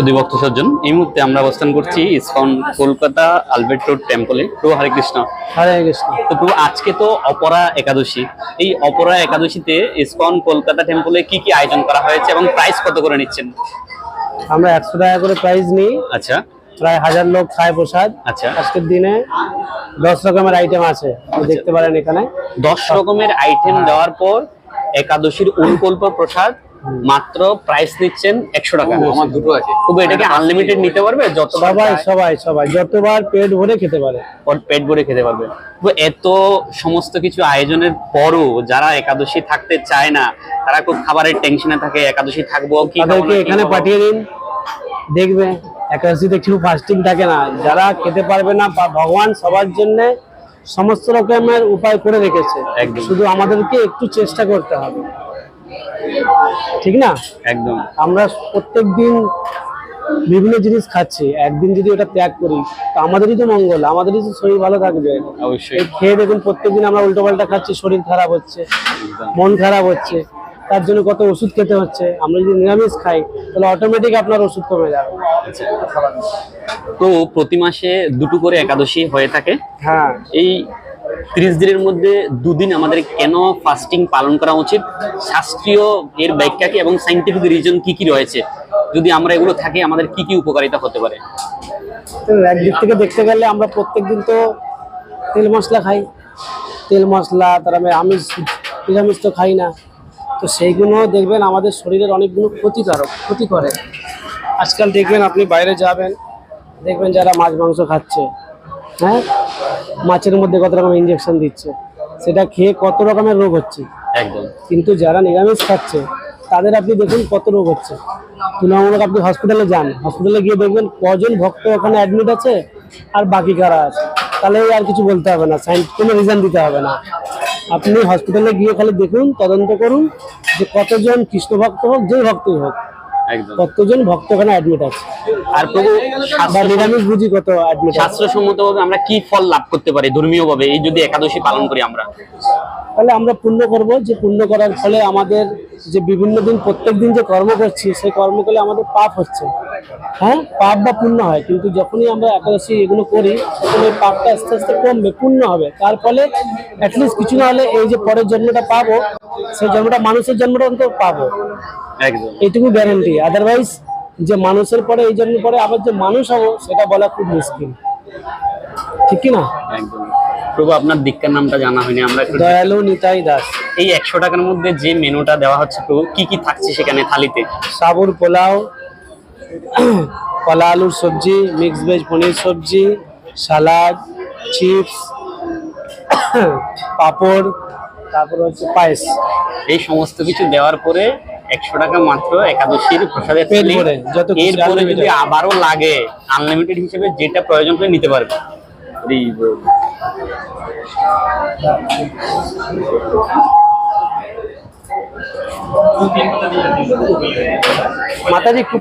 সুদী ভক্ত সজ্জন এই মুহূর্তে আমরা অবস্থান করছি ইসকন কলকাতা আলবেট রোড টেম্পলে। প্রভু হরে কৃষ্ণ। হরে কৃষ্ণ। তো প্রভু আজকে তো অপরা একাদশী। এই অপরা একাদশীতে ইসকন কলকাতা টেম্পলে কি কি আয়োজন করা হয়েছে এবং প্রাইস কত করে নিচ্ছেন? আমরা একশো টাকা করে প্রাইস নিই। আচ্ছা। প্রায় হাজার লোক খায় প্রসাদ। আচ্ছা। আজকের দিনে দশ রকমের আইটেম আছে। দেখতে পারেন এখানে। দশ রকমের আইটেম দেওয়ার পর একাদশীর অনুকল্প প্রসাদ মাত্র প্রাইস নিচ্ছেন একশো টাকা। আমার দুটো আছে। তবু এটাকে আনলিমিটেড নিতে পারবে? যত সবাই সবাই সবাই। যতবার পেট ভরে খেতে পারে। পেট ভরে খেতে পারবে। তো এত সমস্ত কিছু আয়োজনের পরও যারা একাদশী থাকতে চায় না তারা খুব খাবারের টেনশনে থাকে একাদশী থাকব কি খাব এখানে পাঠিয়ে দিন। দেখবে একাদশীতে কেউ ফাস্টিং থাকে না। যারা খেতে পারবে না ভগবান সবার জন্য সমস্ত রকমের উপায় করে রেখেছে। শুধু আমাদেরকে একটু চেষ্টা করতে হবে। ঠিক না? একদম। আমরা প্রত্যেক দিন বিভিন্ন জিনিস খাচ্ছি একদিন যদি ওটা ত্যাগ করি তো আমাদেরই তো মঙ্গল আমাদেরই তো শরীর ভালো থাকবে। অবশ্যই। খেয়ে দেখুন প্রত্যেকদিন আমরা উল্টো পাল্টা খাচ্ছি শরীর খারাপ হচ্ছে মন খারাপ হচ্ছে তার জন্য কত ওষুধ খেতে হচ্ছে আমরা যদি নিরামিষ খাই তাহলে অটোমেটিক আপনার ওষুধ কমে যাবে। তো প্রতি মাসে দুটো করে একাদশী হয়ে থাকে। হ্যাঁ। এই ত্রিশ দিনের মধ্যে দুদিন আমাদের কেন ফাস্টিং পালন করা উচিত? শাস্ত্রীয় এর ব্যাখ্যা কি এবং সাইন্টিফিক রিজন কি কি রয়েছে? যদি আমরা এগুলো থাকি, আমাদের কি কি উপকারিতা হতে পারে? একদিক থেকে দেখতে গেলে আমরা প্রত্যেক দিন তো তেল মশলা খাই। তেল মশলা, তার আমি আমিষ, নিরামিষ তো খাই না। তো সেইগুলো দেখবেন আমাদের শরীরের অনেকগুলো ক্ষতিকারক, ক্ষতি করে। আজকাল দেখবেন আপনি বাইরে যাবেন, দেখবেন যারা মাছ, মাংস খাচ্ছে হ্যাঁ? মাছের মধ্যে কত রকম ইঞ্জেকশন দিচ্ছে সেটা খেয়ে কত রকমের রোগ হচ্ছে। একদম। কিন্তু যারা নিরামিষ খাচ্ছে তাদের আপনি দেখুন কত রোগ হচ্ছে। তুলনামূলক আপনি হসপিটালে যান হসপিটালে গিয়ে দেখবেন কজন ভক্ত ওখানে অ্যাডমিট আছে আর বাকি কারা আছে। তাহলে আর কিছু বলতে হবে না সাইন্স কোনো রিজন দিতে হবে না। আপনি হসপিটালে গিয়ে খালি দেখুন তদন্ত করুন যে কতজন কৃষ্ণ ভক্ত হোক যে ভক্তই হোক কতজন ভক্ত ওখানে অ্যাডমিট আছে? আর প্রভু বা নিরামিষ বুঝি কত অ্যাডমিট শাস্ত্রসম্মতভাবে আমরা কি ফল লাভ করতে পারি? ধর্মীয় ভাবে এই যদি একাদশী পালন করি আমরা। তাহলে আমরা পুণ্য করব যে পুণ্য করার ফলে আমাদের যে বিভিন্ন দিন প্রত্যেক দিন যে কর্ম করছি সেই কর্ম করলে আমাদের পাপ হচ্ছে। হ্যাঁ? পাপ বা পুণ্য হয় কিন্তু যখনই আমরা একাদশী এগুলো করি তখন ওই পাপটা আস্তে আস্তে কমবে পুণ্য হবে। তার ফলে অ্যাটলিস্ট কিছু না হলে এই যে পরের জন্মটা পাবো সেই জন্মটা মানুষের জন্মটা অন্তত পাবো। একদম। এইটুকু গ্যারেন্টি আদারওয়াইজ যে মানুষের পরে এই জন্য পরে আবার যে মানুষ হব সেটা বলা খুব মুশকিল। ঠিক কি না একদম। প্রভু আপনার দীক্ষার নামটা জানা হয়নি আমরা একটু দয়ালু নিতাই দাস। এই একশো টাকার মধ্যে যে মেনুটা দেওয়া হচ্ছে প্রভু কি কি থাকছে সেখানে থালিতে? সাবুর পোলাও কলা আলুর সবজি মিক্স ভেজ পনির সবজি সালাদ চিপস পাঁপড় তারপর হচ্ছে পায়েস। এই সমস্ত কিছু দেওয়ার পরে একশো টাকা মাত্র একাদশীর প্রসাদের থালি। এরপরে যদি আবারও লাগে আনলিমিটেড হিসেবে যেটা প্রয়োজন করে নিতে পারবে। মাতাজি খুব